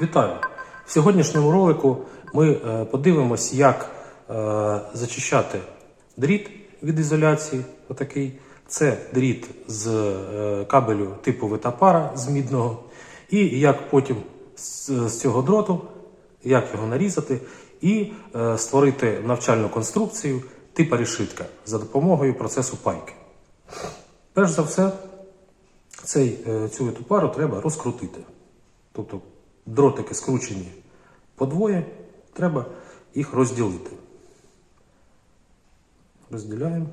Вітаю! В сьогоднішньому ролику ми е, подивимось, як е, зачищати дріт від ізоляції. Отакий. Це дріт з е, кабелю типу витапара з мідного. І як потім з, цього дроту, як його нарізати і створити навчальну конструкцію типу решітка за допомогою процесу пайки. Перш за все, цей, е, цю эту пару треба розкрутити. Тобто дротики скручені подвоє, треба їх розділити. Розділяємо.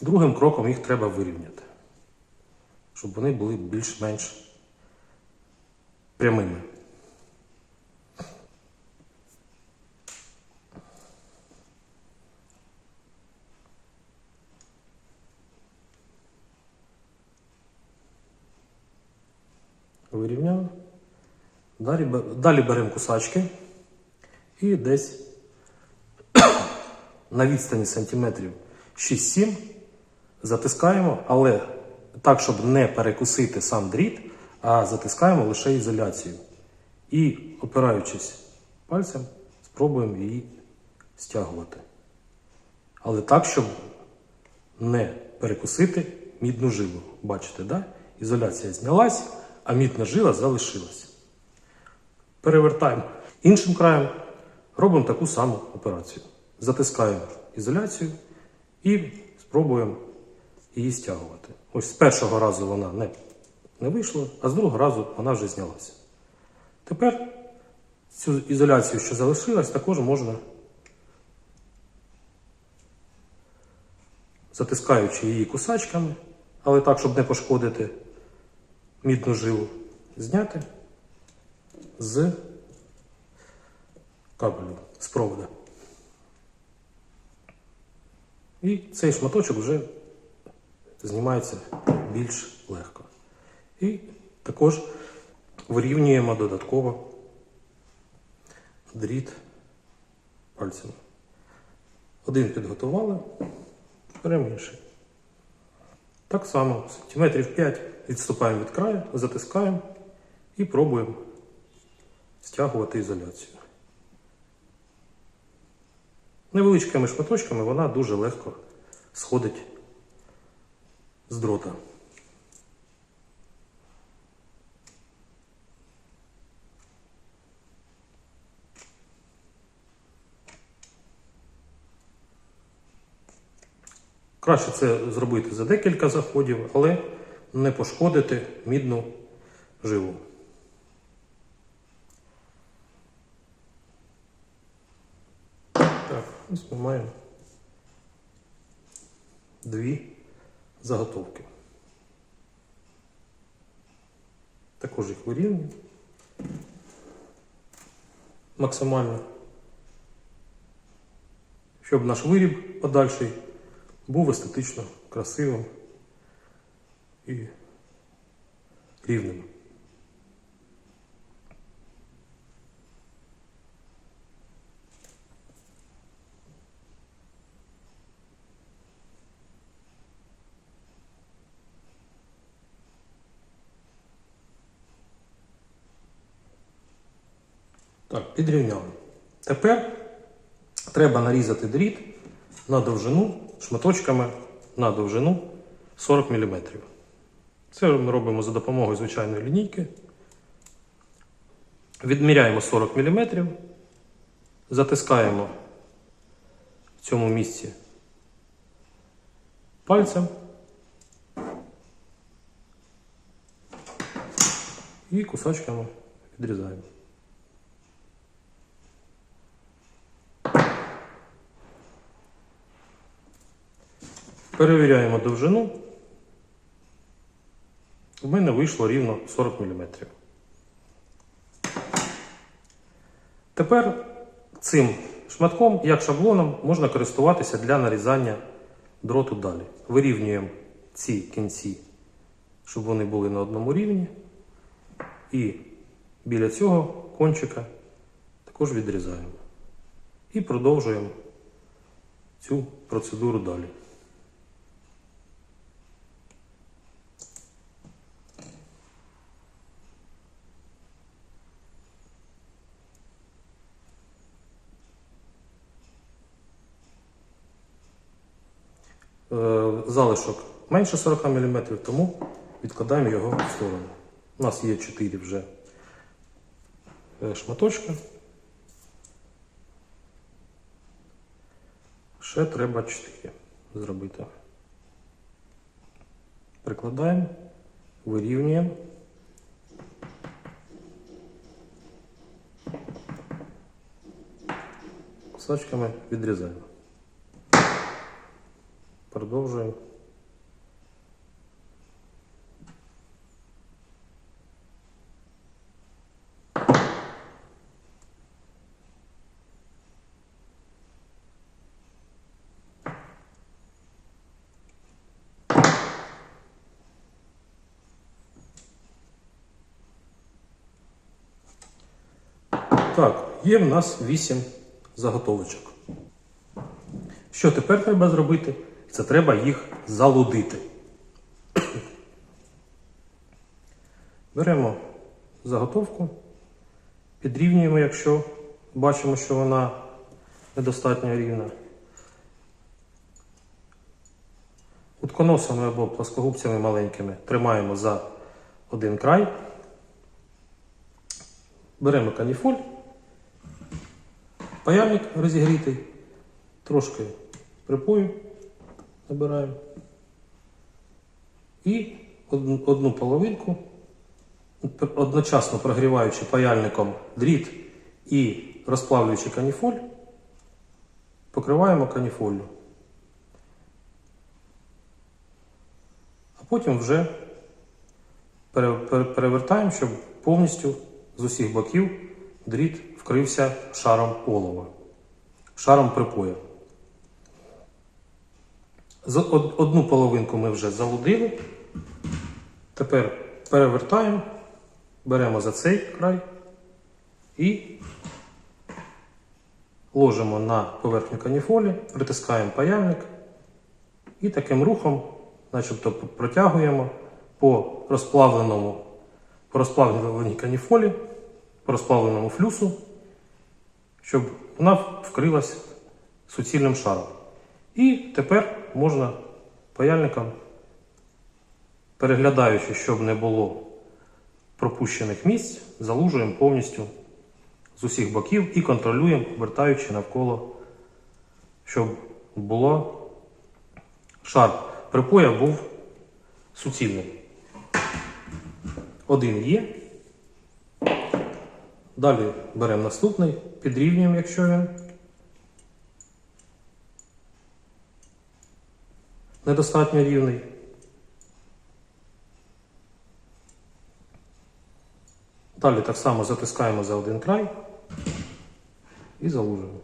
Другим кроком їх треба вирівняти, щоб вони були більш-менш прямими. Вирівняли. Далі, далі беремо кусачки і десь на відстані сантиметрів 6-7 затискаємо, але так, щоб не перекусити сам дріт, а затискаємо лише ізоляцію. І, опираючись пальцем, спробуємо її стягувати. Але так, щоб не перекусити мідну жилу. Бачите, да? ізоляція знялась, а мідна жила залишилась. Перевертаємо іншим краєм, робимо таку саму операцію. Затискаємо ізоляцію і спробуємо її стягувати. Ось з першого разу вона не, не вийшла, а з другого разу вона вже знялася. Тепер цю ізоляцію, що залишилась, також можна, затискаючи її кусачками, але так, щоб не пошкодити мідну жилу, зняти з кабелю, з провода. І цей шматочок вже знімається більш легко. І також вирівнюємо додатково дріт пальцями. Один підготували, беремо інший. Так само, сантиметрів 5 відступаємо від краю, затискаємо і пробуємо стягувати ізоляцію. Невеличкими шматочками вона дуже легко сходить з дрота. Краще це зробити за декілька заходів, але не пошкодити мідну жилу. Так, ось ми маємо дві заготовки. Також їх вирівнюємо максимально, щоб наш виріб подальший був естетично красивим і рівним. Так, підрівняли. Тепер треба нарізати дріт на довжину шматочками на довжину 40 мм. Це ми робимо за допомогою звичайної лінійки. Відміряємо 40 мм, затискаємо в цьому місці пальцем і кусачками відрізаємо. Перевіряємо довжину. У мене вийшло рівно 40 мм. Тепер цим шматком, як шаблоном, можна користуватися для нарізання дроту далі. Вирівнюємо ці кінці, щоб вони були на одному рівні. І біля цього кончика також відрізаємо. І продовжуємо цю процедуру далі. Залишок менше 40 мм, тому відкладаємо його в сторону. У нас є 4 вже е, шматочки. Ще треба 4 зробити. Прикладаємо, вирівнюємо. Кусачками відрізаємо. Продовжуємо. Так, є в нас 8 заготовочок. Що тепер треба зробити? Це треба їх залудити. Беремо заготовку, підрівнюємо, якщо бачимо, що вона недостатньо рівна. Утконосами або плоскогубцями маленькими тримаємо за один край. Беремо каніфоль, паяльник розігрітий, трошки припою набираємо. І одну, половинку, одночасно прогріваючи паяльником дріт і розплавлюючи каніфоль, покриваємо каніфоллю. А потім вже пере- пере- перевертаємо, щоб повністю з усіх боків дріт вкрився шаром олова, шаром припоя. Одну половинку ми вже залудили. Тепер перевертаємо, беремо за цей край і ложимо на поверхню каніфолі, притискаємо паяльник і таким рухом, начебто протягуємо по розплавленому, по розплавленій каніфолі, по розплавленому флюсу, щоб вона вкрилась суцільним шаром. І тепер можна паяльником, переглядаючи, щоб не було пропущених місць, залужуємо повністю з усіх боків і контролюємо, обертаючи навколо, щоб було шар припоя був суцільним. Один є. Далі беремо наступний, підрівнюємо, якщо він недостатньо рівний. Далі так само затискаємо за один край і залужуємо.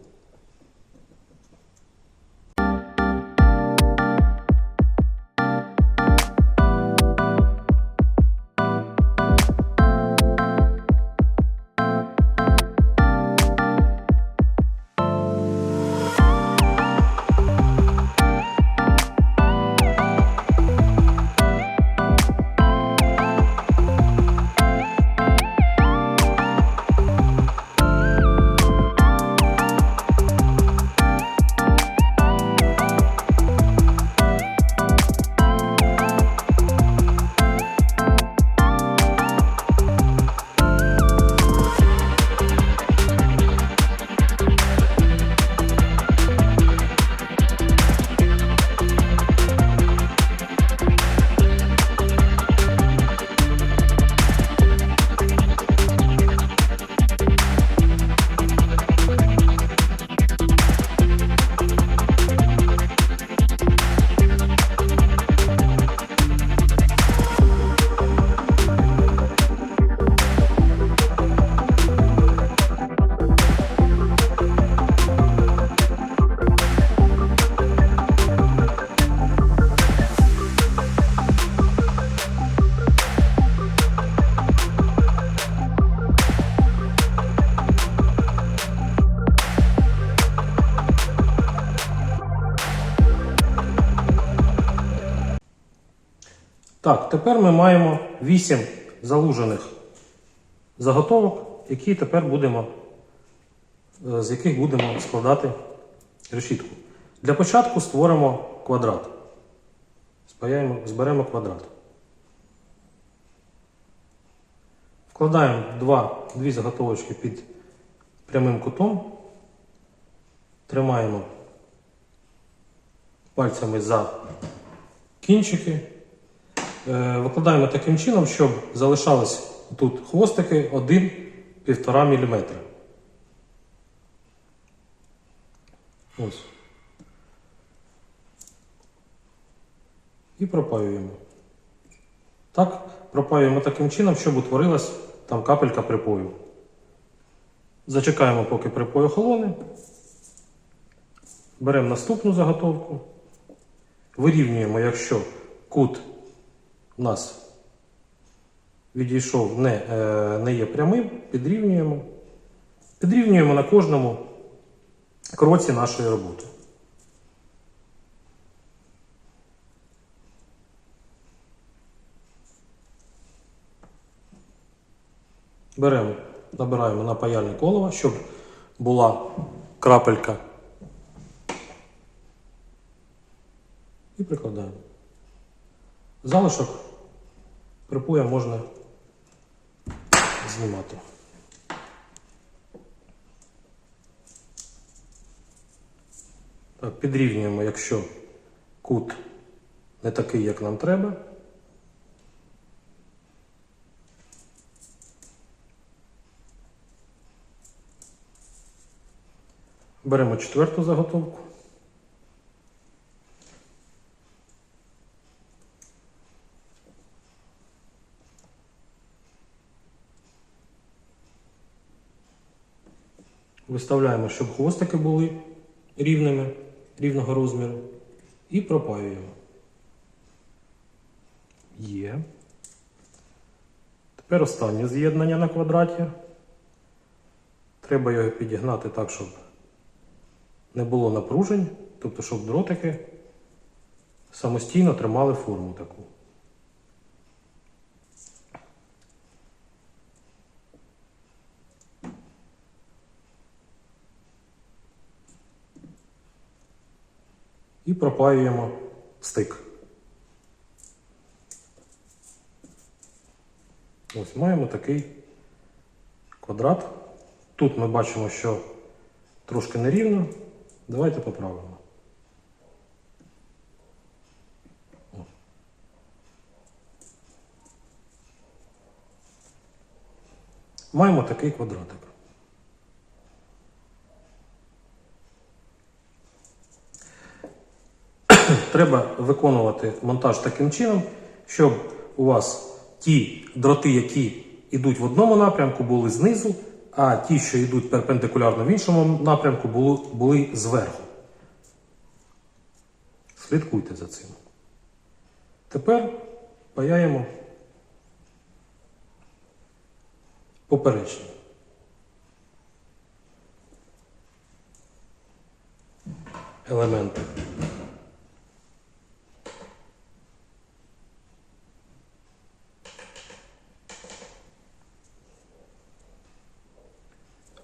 Тепер ми маємо 8 залужених заготовок, які тепер будемо, е, з яких будемо складати решітку. Для початку створимо квадрат. Спаяємо, зберемо квадрат. Вкладаємо два, дві заготовочки під прямим кутом. Тримаємо пальцями за кінчики. Е, Викладаємо таким чином, щоб залишались тут хвостики 1-1,5 мм. Ось. І пропаюємо. Так, пропаюємо таким чином, щоб утворилась там капелька припою. Зачекаємо, поки припой охолоне. Беремо наступну заготовку. Вирівнюємо, якщо кут у нас відійшов не, е, не є прямим, підрівнюємо. Підрівнюємо на кожному кроці нашої роботи. Беремо, набираємо на паяльне коло, щоб була крапелька. І прикладаємо. Залишок припоя можна знімати. Так, підрівнюємо, якщо кут не такий, як нам треба. Беремо четверту заготовку. Виставляємо, щоб хвостики були рівними, рівного розміру. І пропаюємо. Є. Тепер останнє з'єднання на квадраті. Треба його підігнати так, щоб не було напружень, тобто, щоб дротики самостійно тримали форму таку. І пропаюємо стик. Ось маємо такий квадрат. Тут ми бачимо, що трошки нерівно. Давайте поправимо. Маємо такий квадратик. Треба виконувати монтаж таким чином, щоб у вас ті дроти, які йдуть в одному напрямку, були знизу, а ті, що йдуть перпендикулярно в іншому напрямку, були, були зверху. Слідкуйте за цим. Тепер паяємо поперечні. Елементи.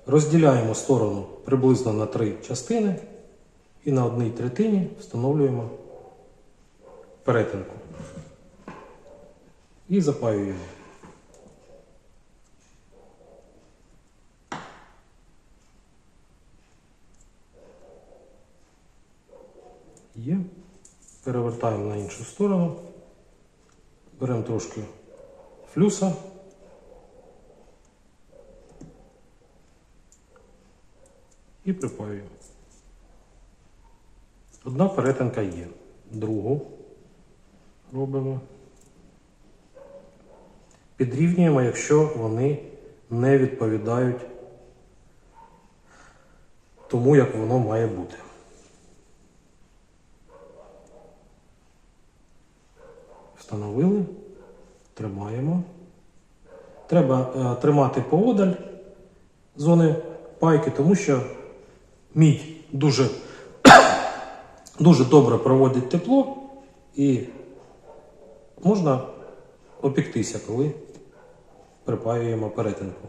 Розділяємо сторону приблизно на три частини і на одній третині встановлюємо перетинку. І запаюємо. Є. Перевертаємо на іншу сторону. Беремо трошки флюса. І припаюємо. Одна перетинка є. Другу робимо. Підрівнюємо, якщо вони не відповідають тому, як воно має бути. Встановили, тримаємо. Треба е, тримати поодаль зони пайки, тому що мідь дуже, дуже добре проводить тепло і можна опіктися, коли припаюємо перетинку.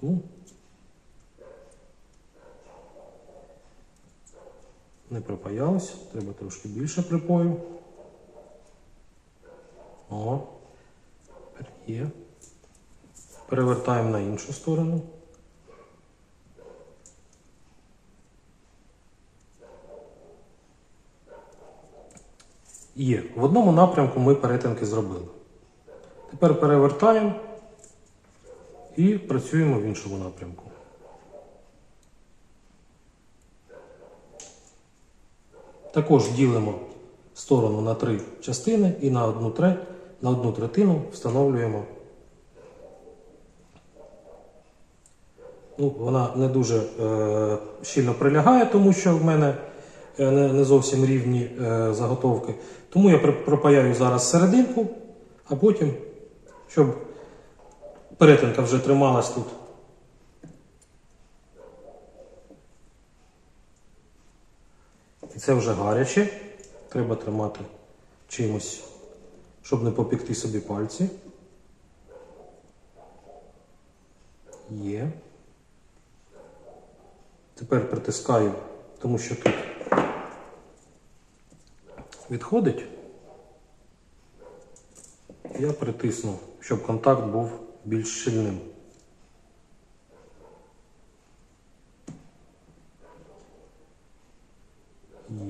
Тому не припаялось, треба трошки більше припою. О. Є. Перевертаємо на іншу сторону. Є. В одному напрямку ми перетинки зробили. Тепер перевертаємо і працюємо в іншому напрямку. Також ділимо сторону на три частини і на одну, тре, на одну третину встановлюємо. Ну, вона не дуже е, щільно прилягає, тому що в мене не, не зовсім рівні е, заготовки. Тому я пропаяю зараз серединку, а потім, щоб перетинка вже трималась тут. І це вже гаряче. Треба тримати чимось, щоб не попікти собі пальці. Є. Тепер притискаю, тому що тут відходить. Я притисну, щоб контакт був більш щільним.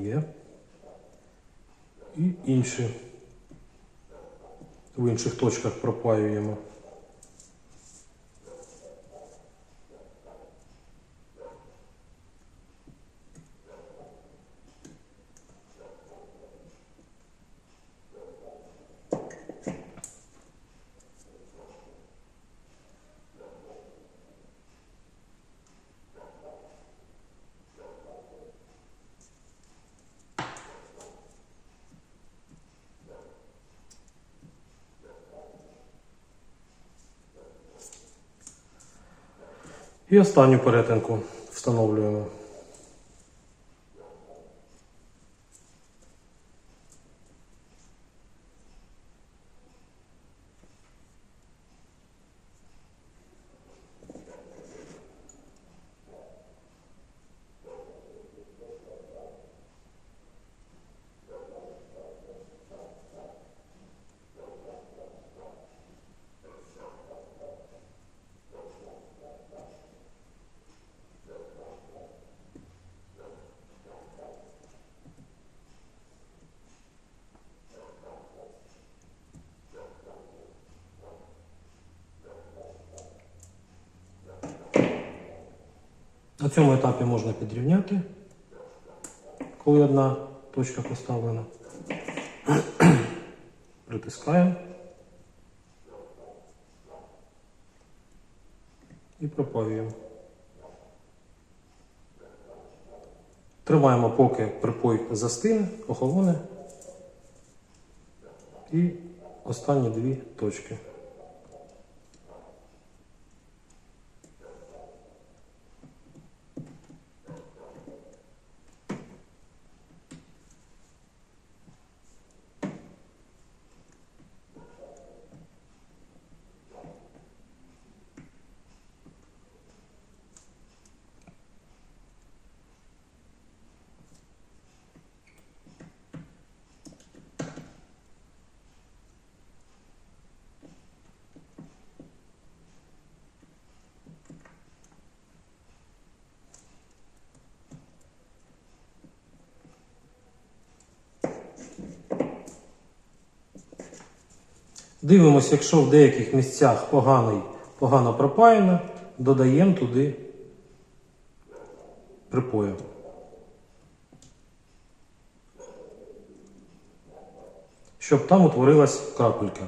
Є. І інші в інших точках пропаюємо. І останню перетинку встановлюємо. На цьому етапі можна підрівняти, коли одна точка поставлена. Притискаємо і пропаюємо. Тримаємо, поки припой застине, охолоне. І останні дві точки. Дивимося, якщо в деяких місцях поганий, погано пропаяно, додаємо туди припою. Щоб там утворилась крапелька.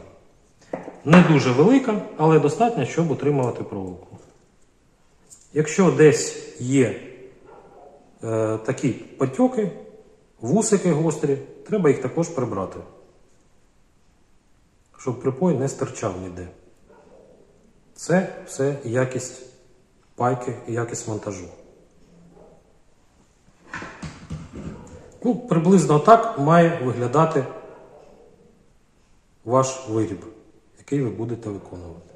Не дуже велика, але достатньо, щоб утримувати проволоку. Якщо десь є е, такі потьоки, вусики гострі, треба їх також прибрати щоб припой не стирчав ніде. Це все якість пайки і якість монтажу. Ну, приблизно так має виглядати ваш виріб, який ви будете виконувати.